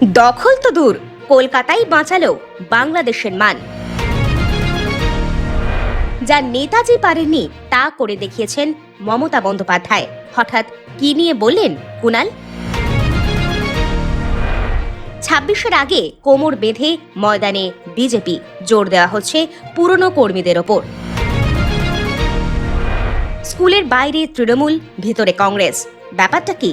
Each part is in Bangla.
দখল তো দূর, কলকাতাই বাঁচালো বাংলাদেশের মান। যা নেতাজি পারেননি তা করে দেখিয়েছেন মমতা বন্দ্যোপাধ্যায়। হঠাৎ কি নিয়ে বললেন কুনাল? ছাব্বিশের আগে কোমর বেঁধে ময়দানে বিজেপি জোর দেওয়া হচ্ছে পুরনো কর্মীদের ওপর। স্কুলের বাইরে তৃণমূল, ভিতরে কংগ্রেস। ব্যাপারটা কি?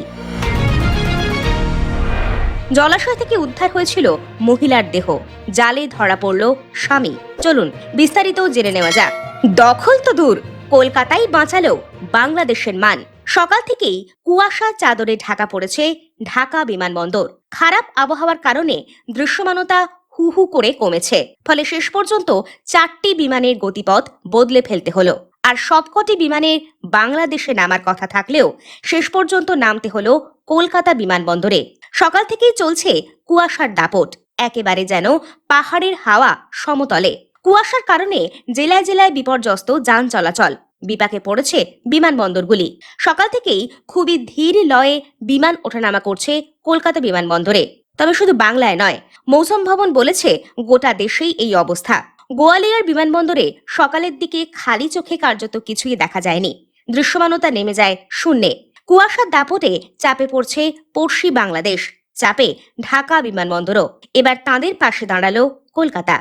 জলাশয় থেকে উদ্ধার হয়েছিল মহিলার দেহ। জালে ধরা পড়ল স্বামী। চলুন, বিস্তারিত জেনে নেওয়া যাক। দখল তো দূর, কলকাতাই বাঁচালো বাংলাদেশের মান। সকাল থেকেই কুয়াশা চাদরে ঢাকা পড়েছে ঢাকা বিমানবন্দর। খারাপ আবহাওয়ার কারণে দৃশ্যমানতা হু হু করে কমেছে। ফলে শেষ পর্যন্ত চারটি বিমানের গতিপথ বদলে ফেলতে হলো। আর সবকটি বিমানের বাংলাদেশে নামার কথা থাকলেও শেষ পর্যন্ত নামতে হলো কলকাতা বিমানবন্দরে। সকাল থেকেই চলছে কুয়াশার দাপট। একেবারে যেন পাহাড়ের হাওয়া সমতলে। কুয়াশার কারণে জেলায় জেলায় বিপর্যস্ত যান চলাচল। বিপাকে পড়েছে বিমানবন্দরগুলি। সকাল থেকেই খুবই ধীর লয়ে বিমান ওঠানামা করছে কলকাতা বিমানবন্দরে। তবে শুধু বাংলায় নয়, মৌসুম ভবন বলেছে গোটা দেশেই এই অবস্থা। গোয়ালিয়র বিমানবন্দরে সকালের দিকে খালি চোখে কার্যত কিছুই দেখা যায়নি। দৃশ্যমানতা নেমে যায় শূন্যে। কুয়াশার দাপটে চাপে পড়ছে পড়শি বাংলাদেশ। চাপে ঢাকা বিমানবন্দরও। এবার তাঁদের পাশে দাঁড়াল কলকাতা।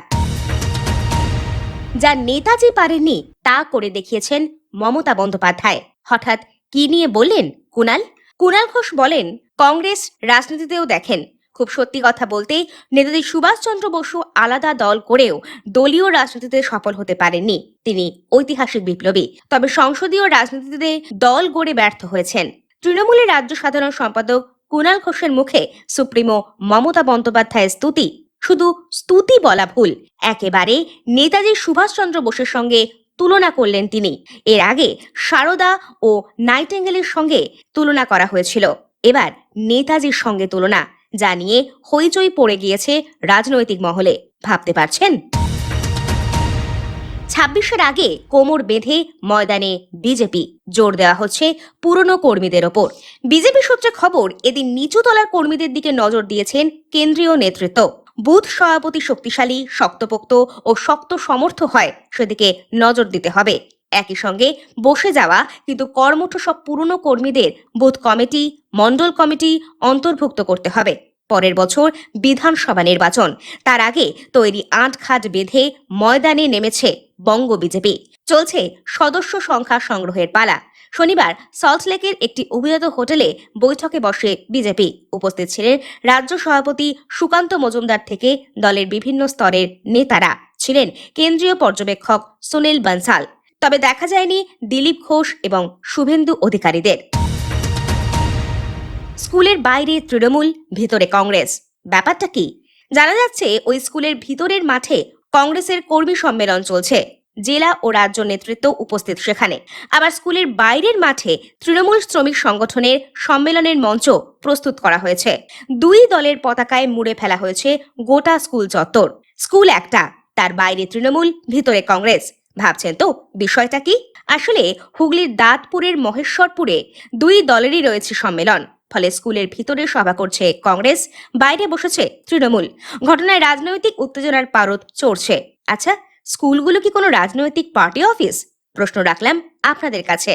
যা নেতাজি পারেননি, তা করে দেখিয়েছেন মমতা বন্দ্যোপাধ্যায়। হঠাৎ কি নিয়ে বললেন কুনাল? কুনাল ঘোষ বলেন, কংগ্রেস রাজনীতিতেও দেখেন। খুব সত্যি কথা বলতেই নেতাজি সুভাষচন্দ্র বসু আলাদা দল করেও দলীয় রাজনীতিতে সফল হতে পারেননি। তিনি ঐতিহাসিক বিপ্লবী। তবে সংসদীয় রাজনীতিতে দল গড়ে ব্যর্থ হয়েছেন। তৃণমূলের রাজ্য সাধারণ সম্পাদক কুনাল ঘোষের মুখে সুপ্রিমো মমতা বন্দ্যোপাধ্যায়ের স্তুতি। শুধু স্তুতি বলা ভুল, একেবারে নেতাজি সুভাষচন্দ্র বোসের সঙ্গে তুলনা করলেন তিনি। এর আগে সারদা ও নাইটেঙ্গেলের সঙ্গে তুলনা করা হয়েছিল। এবার নেতাজির সঙ্গে তুলনা। যা নিয়ে হইচই পড়ে গিয়েছে রাজনৈতিক মহলে। ভাবতে পারছেন? ছাব্বিশের আগে কোমর বেঁধে ময়দানে বিজেপি জোর দেওয়া হচ্ছে পুরনো কর্মীদের ওপর। বিজেপি সূত্রে খবর, এদিন নিচু তলার কর্মীদের দিকে নজর দিয়েছেন কেন্দ্রীয় নেতৃত্ব। বুথ সভাপতি শক্তিশালী, শক্তপোক্ত ও শক্ত সমর্থ হয় সেদিকে নজর দিতে হবে। একই সঙ্গে বসে যাওয়া কিন্তু কর্মঠ সব পুরনো কর্মীদের, বুথ কমিটি মণ্ডল কমিটি অন্তর্ভুক্ত করতে হবে। পরের বছর বিধানসভা নির্বাচন। তার আগে তৈরি আটঘাট বেঁধে ময়দানে নেমেছে বঙ্গ বিজেপি। চলছে সদস্য সংখ্যা সংগ্রহের পালা। শনিবার সল্টলেকের একটি অভিজাত হোটেলে বৈঠকে বসে বিজেপি উপস্থিত ছিলেন রাজ্য সভাপতি সুকান্ত মজুমদার থেকে দলের বিভিন্ন স্তরের নেতারা ছিলেন কেন্দ্রীয় পর্যবেক্ষক সুনীল বানসাল। তবে দেখা যায়নি দিলীপ ঘোষ এবং শুভেন্দু অধিকারীদের। স্কুলের বাইরে তৃণমূল, ভিতরে কংগ্রেস। ব্যাপারটা কি? জানা যাচ্ছে ওই স্কুলের ভিতরের মাঠে কংগ্রেসের কর্মী সম্মেলন চলছে। জেলা ও রাজ্য নেতৃত্ব উপস্থিত সেখানে। আবার স্কুলের বাইরের মাঠে তৃণমূল শ্রমিক সংগঠনের সম্মেলনের মঞ্চ প্রস্তুত করা হয়েছে। দুই দলের পতাকায় মুড়ে ফেলা হয়েছে গোটা স্কুল চত্বর। স্কুল একটা, তার বাইরে তৃণমূল, ভিতরে কংগ্রেস। ভাবছেন তো বিষয়টা কি? আসলে হুগলির দাঁতপুরের মহেশ্বরপুরে দুই দলেরই রয়েছে সম্মেলন। ফলে স্কুলের ভিতরে সভা করছে কংগ্রেস, বাইরে বসেছে তৃণমূল। ঘটনায় রাজনৈতিক উত্তেজনার পারদ চড়ছে। আচ্ছা স্কুলগুলো কি কোনো রাজনৈতিক পার্টি অফিস? প্রশ্ন রাখলাম আপনাদের কাছে।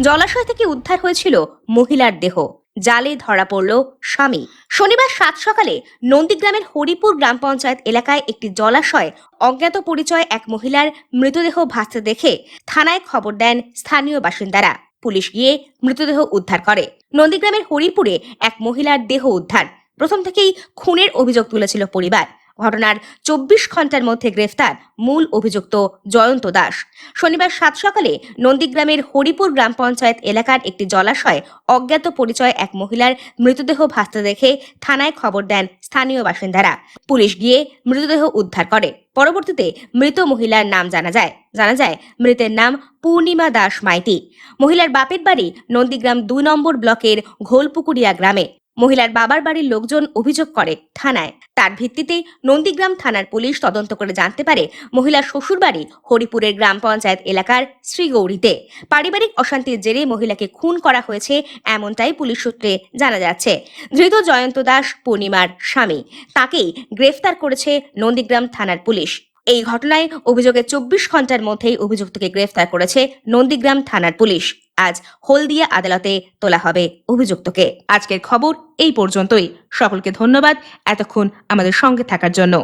জলাশয় থেকে উদ্ধার হয়েছিল মহিলার দেহ। জালে ধরা পড়ল স্বামী। শনিবার সাত সকালে নন্দীগ্রামের হরিপুর গ্রাম পঞ্চায়েত এলাকায় একটি জলাশয় অজ্ঞাত পরিচয় এক মহিলার মৃতদেহ ভাসতে দেখে থানায় খবর দেন স্থানীয় বাসিন্দারা। পুলিশ গিয়ে মৃতদেহ উদ্ধার করে। নন্দীগ্রামের হরিপুরে এক মহিলার দেহ উদ্ধার। প্রথম থেকেই খুনের অভিযোগ তুলেছিল পরিবার। ঘটনার চব্বিশ ঘণ্টার মধ্যে গ্রেফতার মূল অভিযুক্ত জয়ন্ত দাস। শনিবার সাত সকালে নন্দীগ্রামের হরিপুর গ্রাম পঞ্চায়েত এলাকার একটি জলাশয় অজ্ঞাত পরিচয় এক মহিলার মৃতদেহ ভাসতে দেখে থানায় খবর দেন স্থানীয় বাসিন্দারা। পুলিশ গিয়ে মৃতদেহ উদ্ধার করে। পরবর্তীতে মৃত মহিলার নাম জানা যায়। জানা যায়, মৃতের নাম পূর্ণিমা দাস মাইতি। মহিলার বাপের বাড়ি নন্দীগ্রাম দুই নম্বর ব্লকের ঘোলপুকুরিয়া গ্রামে। মহিলার বাবার বাড়ির লোকজন অভিযোগ করে থানায়। তার ভিত্তিতে নন্দীগ্রাম থানার পুলিশ তদন্ত করে জানতে পারে মহিলার শ্বশুরবাড়ি হরিপুরের গ্রাম পঞ্চায়েত এলাকার শ্রীগৌরীতে। পারিবারিক অশান্তির জেরে মহিলাকে খুন করা হয়েছে এমনটাই পুলিশ সূত্রে জানা যাচ্ছে। ধৃত জয়ন্ত দাস, পূর্ণিমার স্বামী। তাকেই গ্রেফতার করেছে নন্দীগ্রাম থানার পুলিশ। এই ঘটনায় অভিযোগে চব্বিশ ঘণ্টার মধ্যেই অভিযুক্তকে গ্রেফতার করেছে নন্দীগ্রাম থানার পুলিশ। আজ হলদিয়া আদালতে তোলা হবে অভিযুক্তকে। আজকের খবর এই পর্যন্তই। সকলকে ধন্যবাদ। এতক্ষণ আমাদের সঙ্গে থাকার জন্য।